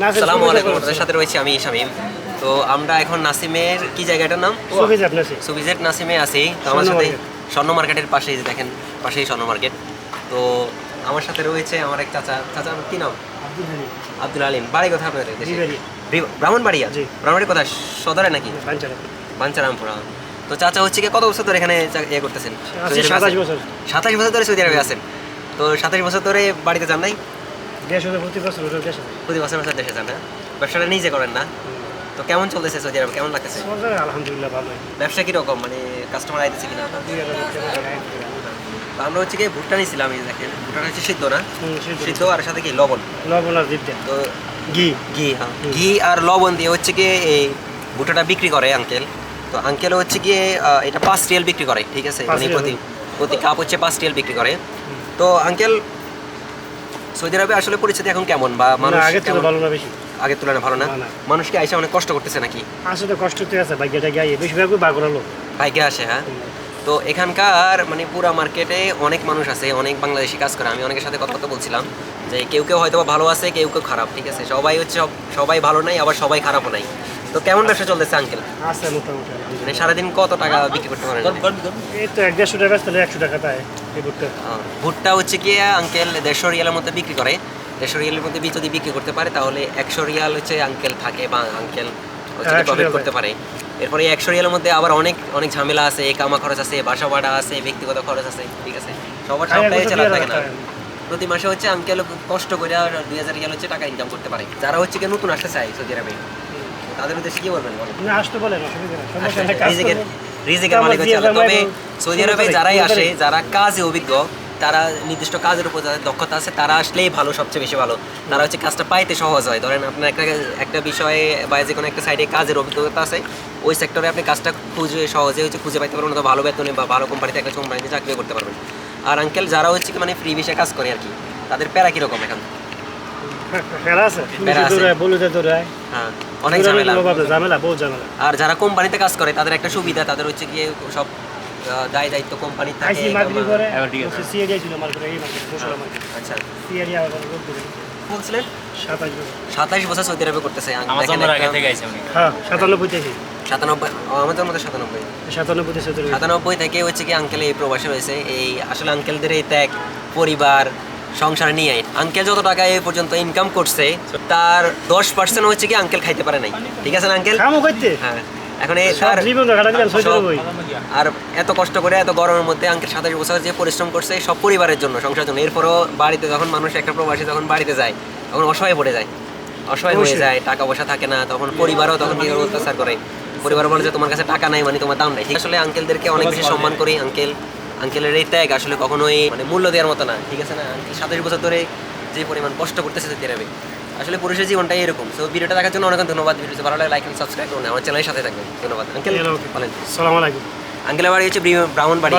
সালামু আলাইকুম আপনাদের সাথে রয়েছে আমি শামীম। তো আমরা এখন নাসিমের কি জায়গাটার নাম? নাসিমে। আছি। তো আমার সাথে স্বর্ণ মার্কেটের পাশেই দেখেন পাশেই স্বর্ণ মার্কেট। তো আমার সাথে রয়েছে আমার এক চাচা। চাচা কি নাম? আব্দুল আলিম বাড়ি কোথায় আপনাদের ব্রাহ্মণবাড়িয়া। ব্রাহ্মণবাড়ি কোথায়? সদরে নাকি? বাঞ্চারামপুরা। তো চাচা হচ্ছে কি কত বছর ধরে এখানে ইয়ে করতেছেন? সাতাশ বছর। সাতাশ বছর ধরে সৌদি আরবে আছেন। তো সাতাশ বছর ধরে বাড়িতে যান নাই? দেশ হতে প্রতি বছর ওটা প্রতি বছর বছর দেশে যান ব্যবসাটা নিজে করেন না? তো কেমন চলতেছে সৌদি আরবে? কেমন লাগতেছে? আলহামদুলিল্লাহ ভালোই। ব্যবসা কীরকম? মানে কাস্টমার আইতেছে কিনা? আমরা হচ্ছে কি ভুট্টা নিয়েছিলাম এই দেখেন। ভুট্টাটা হচ্ছে সিদ্ধ না? সিদ্ধ। আর সাথে কি লবণ? লবণ আর দিতে তো ঘি। ঘি হ্যাঁ। ঘি আর লবণ দিয়ে হচ্ছে কি এই ভুট্টাটা বিক্রি করে আঙ্কেল তো আঙ্কেল হচ্ছে গিয়ে আহ, এটা পাঁচ রিয়েল বিক্রি করে ঠিক আছে? মানে প্রতি প্রতি কাপ হচ্ছে পাঁচ রিয়েল বিক্রি করে। তো আঙ্কেল সৌদি আরবে আসলে পরিস্থিতি এখন কেমন? বা মানুষ না আগের থেকে ভালো না বেশি। আগের তুলনায় ভালো না। মানুষ কি আইসা অনেক কষ্ট করতেছে নাকি? আসলে কষ্ট তো আছে ভাগ্যটা গিয়ে বেশিরভাগ বাগড়ালো বাইকে আসে হ্যাঁ? তো এখানকার মানে পুরা মার্কেটে অনেক মানুষ আছে অনেক বাংলাদেশি কাজ করে। আমি অনেকের সাথে কথা কথা বলছিলাম যে কেউ কেউ হয়তো ভালো আছে কেউ কেউ খারাপ ঠিক আছে? সবাই হচ্ছে সবাই ভালো নাই আবার সবাই খারাপও নাই। তো কেমন ব্যবসা চলতেছে আঙ্কেল আছে মোটামুটি মানে সারাদিন কত টাকা বিক্রি করতে পারেন এই তো এক দেড়শো টাকা ব্যস্ত একশো টাকা পায় এই ভুট্টা। ভুট্টা হচ্ছে কি আঙ্কেল দেড়শো রিয়ালের মধ্যে বিক্রি করে। দেড়শো রিয়ালের মধ্যে যদি বিক্রি করতে পারে তাহলে একশো রিয়াল হচ্ছে আঙ্কেল থাকে বা আঙ্কেল হচ্ছে হ্যাঁ, 100 প্রফিট করতে পারে। এরপরে একশো রিয়ালের মধ্যে আবার অনেক অনেক ঝামেলা আছে কামা খরচ আছে বাসা ভাড়া আছে ব্যক্তিগত খরচ আছে ঠিক আছে? সবার হ্যাঁ, সবটাই চালা থাকে না প্রতি মাসে হচ্ছে আঙ্কেল কষ্ট করে আর দুই হাজার রিয়াল হচ্ছে টাকা ইনকাম করতে পারে। যারা হচ্ছে কি নতুন আসতে চায় সৌদি আরবে তাদের উদ্দেশ্যে কি বলবেন বলেন? না আসতে বলে না অসুবিধা নেই। সমস্যা নেই, কাজ রিজিকের রিজিকের মালিক হচ্ছে আল্লাহ। তবে সৌদি আরবে যারাই আসে যারা কাজে অভিজ্ঞ তারা নির্দিষ্ট কাজের উপর যাদের দক্ষতা আছে তারা আসলেই ভালো সবচেয়ে বেশি ভালো। তারা হচ্ছে কাজটা পাইতে সহজ হয়। ধরেন আপনার একটা একটা বিষয়ে বা যে কোনো একটা সাইডে কাজের অভিজ্ঞতা আছে ওই সেক্টরে আপনি কাজটা খুঁজে সহজে হচ্ছে খুঁজে পাইতে পারবেন ভালো বেতনে বা ভালো কোম্পানিতে একটা কোম্পানিতে চাকরি করতে পারবেন। আর আঙ্কেল যারা হচ্ছে কি মানে ফ্রি বিষয়ে কাজ করে আর কি তাদের প্যারা কীরকম এখন? ফেরা আছে। ফেরা আছে। দৌড়ায় বলুতে দৌড়ায়। হ্যাঁ অনেক ঝামেলা। ঝামেলা বহু ঝামেলা। আর যারা কোম্পানিতে কাজ করে তাদের একটা সুবিধা তাদের হচ্ছে গিয়ে সব দায় দায়িত্ব কোম্পানি থাকে আচ্ছা। বলছিলেন? সাতাশ বছর। সৌদি আরবে করতেছে হ্যাঁ আমাদের মধ্যে সাতানব্বই সাতানব্বই। সাতানব্বই থেকে হচ্ছে কি আঙ্কেল এই প্রবাসে রয়েছে। এই আসলে আঙ্কেলদের এই ত্যাগ পরিবার সংসার নিয়ে। আঙ্কেল যত টাকা এই পর্যন্ত ইনকাম করছে তার দশ পার্সেন্ট হচ্ছে কি আঙ্কেল খাইতে পারে নাই। ঠিক আছে না আঙ্কেল? হ্যাঁ। এখন আর এত কষ্ট করে এত গরমের মধ্যে আঙ্কেল সাতাশ বছর যে পরিশ্রম করছে সব পরিবারের জন্য সংসারের জন্য। এরপরও বাড়িতে যখন মানুষ একটা প্রবাসী যখন বাড়িতে যায় তখন অসহায় পড়ে যায়। অসহায় হয়ে যায় টাকা পয়সা থাকে না তখন পরিবারও তখন কি অত্যাচার করে? পরিবার বলে যে তোমার কাছে টাকা নাই মানে তোমার দাম নাই। আসলে আঙ্কেলদেরকে অনেক বেশি সম্মান করি আঙ্কেল। আঙ্কেলের এই ত্যাগ আসলে কখনোই মানে মূল্য দেওয়ার মতো না। ঠিক আছে না? আঙ্কেল সাতাশ বছর ধরে যে পরিমাণ কষ্ট করতেছে সে তেরাবে আসলে পুরুষের জীবনটাই এরকম। সো ভিডিওটা দেখার জন্য অনেক ধন্যবাদ। ভিডিওতে ভালো লাগে লাইক এন্ড সাবস্ক্রাইব করুন। আমার চ্যানেলের সাথে থাকবেন। ধন্যবাদ। আঙ্কেল সালাম আলাইকুম। আঙ্কেলের বাড়ি হচ্ছে ব্রাউন বাড়ি।